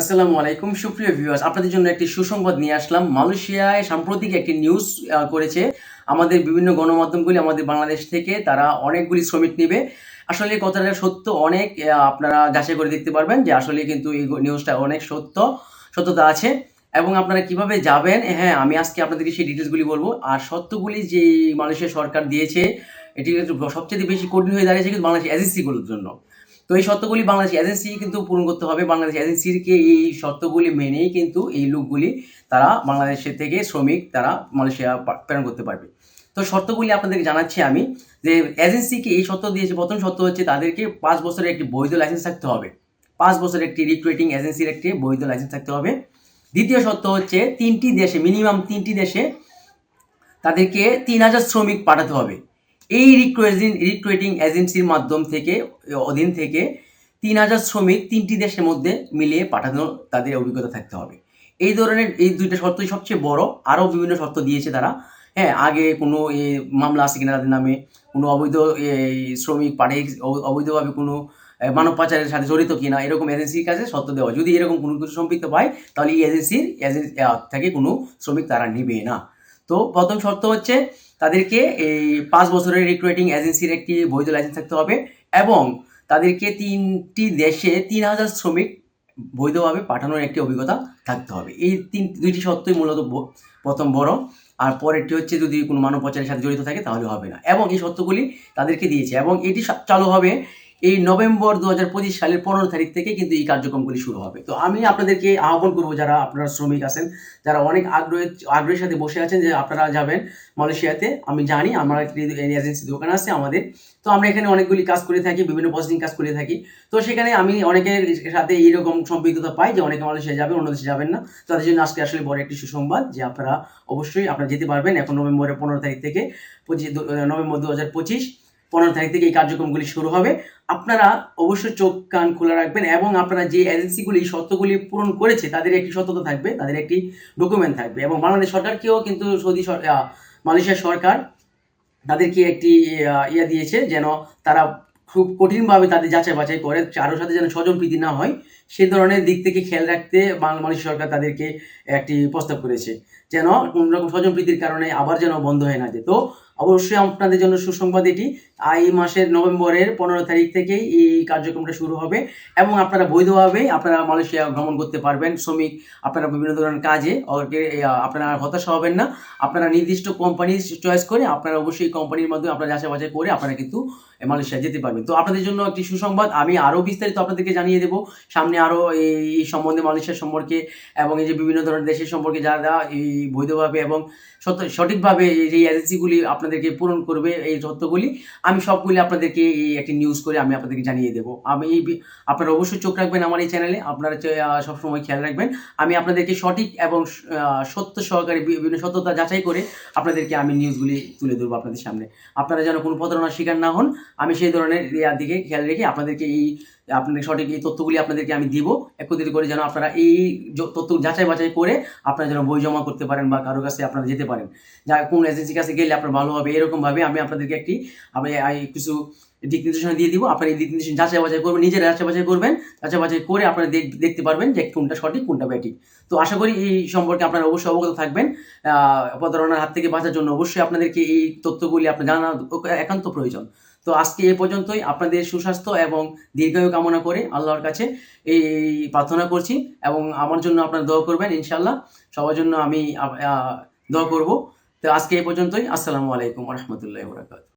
আসসালামু আলাইকুম, সুপ্রিয় ভিউয়ার্স আপনাদের জন্য একটি সুসংবাদ নিয়ে আসলাম। মালয়েশিয়ায় সাম্প্রতিক একটি নিউজ করেছে। আমাদের বিভিন্ন গণমাধ্যমগুলি আমাদের বাংলাদেশ থেকে তারা অনেকগুলি শ্রমিক নেবে। আসলে কথাটা সত্য অনেক আপনারা যাচাই করে দেখতে পারবেন যে আসলে কিন্তু এই নিউজটা অনেক সত্য, সত্যতা আছে। এবং আপনারা কীভাবে যাবেন? হ্যাঁ আমি আজকে আপনাদেরকে সেই ডিটেলসগুলি বলব। আর সত্যগুলি যে মালয়েশিয়া সরকার দিয়েছে, এটি সবচেয়ে বেশি কঠিন হয়ে দাঁড়িয়েছে কিন্তু বাংলাদেশ এজেন্সিগুলোর জন্য। তো এই শর্তগুলি বাংলাদেশ এজেন্সি কিন্তু পূরণ করতে হবে। বাংলাদেশ এজেন্সিকে এই শর্তগুলি মেনেই কিন্তু এই লোকগুলি তারা বাংলাদেশের থেকে শ্রমিক তারা মালয়েশিয়া প্রেরণ করতে পারবে। তো শর্তগুলি আপনাদেরকে জানাচ্ছি আমি যে এজেন্সিকে এই শর্ত দিয়েছে, প্রথম শর্ত হচ্ছে তাদেরকে পাঁচ বছরের একটি বৈধ লাইসেন্স থাকতে হবে। পাঁচ বছরের একটি রিক্রুটিং এজেন্সির একটি বৈধ লাইসেন্স থাকতে হবে। দ্বিতীয় শর্ত হচ্ছে তিনটি দেশে মিনিমাম তিনটি দেশে তাদেরকে তিন হাজার শ্রমিক পাঠাতে হবে। এই রিক্রুইজিং রিক্রুইটিং এজেন্সির মাধ্যম থেকে, অধীন থেকে তিন হাজার শ্রমিক তিনটি দেশের মধ্যে মিলিয়ে পাঠানো তাদের অভিজ্ঞতা থাকতে হবে। এই ধরনের, এই দুইটা শর্তই সবচেয়ে বড়। আরও বিভিন্ন শর্ত দিয়েছে তারা। হ্যাঁ আগে কোনো মামলা আছে কিনা তাদের নামে, কোনো অবৈধ শ্রমিক পাঠিয়ে, অবৈধভাবে কোনো মানব পাচারের সাথে জড়িত কিনা, এরকম এজেন্সির কাছে শর্ত দেওয়া। যদি এরকম কোনো কিছু সম্পৃক্ত পায়, তাহলে এই এজেন্সির এজেন্সি থেকে কোনো শ্রমিক তারা নেবে না। তো প্রথম শর্ত হচ্ছে তাদেরকে এই পাঁচ বছরের রিক্রুটিং এজেন্সির একটি বৈধ লাইসেন্স থাকতে হবে এবং তাদেরকে তিনটি দেশে তিন হাজার শ্রমিক বৈধভাবে পাঠানোর একটি অভিজ্ঞতা থাকতে হবে। এই তিন, দুইটি সত্যই মূলত প্রথম বড়। আর পরেরটি হচ্ছে যদি কোনো মানব পাচারের সাথে জড়িত থাকে তাহলে হবে না। এবং এই সত্যগুলি তাদেরকে দিয়েছে এবং এটি চালু হবে এই নভেম্বর দু হাজার পঁচিশ সালের পনেরো তারিখ থেকে কিন্তু এই কার্যক্রমগুলি শুরু হবে। তো আমি আপনাদেরকে আহ্বান করব যারা আপনারা শ্রমিক আছেন, যারা অনেক আগ্রহের আগ্রহের সাথে বসে আছেন যে আপনারা যাবেন মালয়েশিয়াতে, আমি জানি আমার একটি এজেন্সি দোকান আছে আমাদের। তো আমরা এখানে অনেকগুলি কাজ করে থাকি, বিভিন্ন প্রসেসিং কাজ করে থাকি। তো সেখানে আমি অনেকের সাথে এইরকম সম্পৃক্ততা পাই যে অনেকে মালয়েশিয়া যাবে, অন্য দেশে যাবেন না। তাদের জন্য আজকে আসলে বড় একটি সুসংবাদ যে আপনারা অবশ্যই আপনারা যেতে পারবেন এখন নভেম্বরের পনেরো তারিখ থেকে পঁচিশ, নভেম্বর দু হাজার পঁচিশ। পনেরো তারিখ থেকে এই কার্যক্রমগুলি শুরু হবে। আপনারা অবশ্যই চোখ কান খোলা রাখবেন এবং আপনারা যে এজেন্সিগুলি এই শর্তগুলি পূরণ করেছে তাদের একটি সততা থাকবে তাদের একটি ডকুমেন্ট থাকবে এবং বাংলাদেশ সরকারকেও কিন্তু সৌদি সর- আহ, মালয়েশিয়া সরকার তাদেরকে একটি ইয়ে দিয়েছে যেন তারা খুব কঠিনভাবে তাদের যাচাই বাছাই করে কারোর সাথে যেন স্বজন প্রীতি না হয় সে ধরনের দিক থেকে খেয়াল রাখতে বাংলা মালয়েশিয়া সরকার তাদেরকে একটি প্রস্তাব করেছে। যেন কোনো রকম স্বজন প্রীতির কারণে আবার যেন বন্ধ হয়ে না যেত। অবশ্যই আপনাদের জন্য সুসংবাদ এটি। এই মাসের নভেম্বরের পনেরো তারিখ থেকেই এই কার্যক্রমটা শুরু হবে এবং আপনারা বৈধভাবে আপনারা মালয়েশিয়া ভ্রমণ করতে পারবেন। শ্রমিক, আপনারা বিভিন্ন ধরনের কাজে আপনারা হতাশা হবেন না। আপনারা নির্দিষ্ট কোম্পানি চয়েস করে আপনারা অবশ্যই কোম্পানির মাধ্যমে আপনারা যাচাই বাছাই করে আপনারা কিন্তু মালয়েশিয়া যেতে পারবেন। তো আপনাদের জন্য একটি সুসংবাদ, আমি আরও বিস্তারিত আপনাদেরকে জানিয়ে দেবো। সামনে আরও এই সম্বন্ধে মালয়েশিয়া সম্পর্কে এবং এই যে বিভিন্ন ধরনের দেশের সম্পর্কে যারা এই বৈধভাবে এবং সঠিকভাবে এই যে এজেন্সিগুলি আপনাদেরকে পূরণ করবে এই তথ্যগুলি। আমি সবগুলি আপনাদেরকে এই একটি নিউজ করে আমি আপনাদেরকে জানিয়ে দেবো। আমি এই আপনারা অবশ্যই চোখ রাখবেন আমার এই চ্যানেলে আপনারা সবসময় খেয়াল রাখবেন। আমি আপনাদেরকে সঠিক এবং সত্য সহকারে বিভিন্ন সত্যতা যাচাই করে আপনাদেরকে আমি নিউজগুলি তুলে ধরবো আপনাদের সামনে। আপনারা যেন কোনো প্রতারণার শিকার না হন, আমি সেই ধরনের ইয়ার দিকে খেয়াল রেখে আপনাদেরকে এই আপনাদের সঠিক এই তথ্যগুলি আপনাদেরকে আমি দিব। একত্রিত করে যেন আপনারা এই তথ্য যাচাই বাছাই করে আপনারা যেন বই জমা করতে পারেন বা কারও কাছে আপনারা যেতে পারেন। যা কোন এজেন্সির কাছে গেলে আপনার ভালো হবে এরকমভাবে আমি আপনাদেরকে একটি, আমি কিছু দিক নির্দেশনা দিয়ে দিব। আপনার এই দিক নির্দেশনা যাচাই বাছাই করবেন, নিজেরা যাচাই বাছাই করবেন। যাচাই বাছাই করে আপনারা দেখ- দেখতে পারবেন যে কোনটা সঠিক, কোনটা ব্যাটিক তো আশা করি এই সম্পর্কে আপনারা অবশ্যই অবগত থাকবেন। প্রতারণার হাত থেকে বাঁচার জন্য অবশ্যই আপনাদেরকে এই তথ্যগুলি আপনার জানা একান্ত প্রয়োজন। তো আজকে এ পর্যন্তই। আপনাদের সুস্বাস্থ্য এবং দীর্ঘায়ু কামনা করে আল্লাহর কাছে এই প্রার্থনা করছি এবং আমার জন্য আপনারা দোয়া করবেন ইনশাল্লাহ সবার জন্য আমি দোয়া করব। তো আজকে এই পর্যন্তই। আসসালামু আলাইকুম রহমতুল্লাহ বরাকাত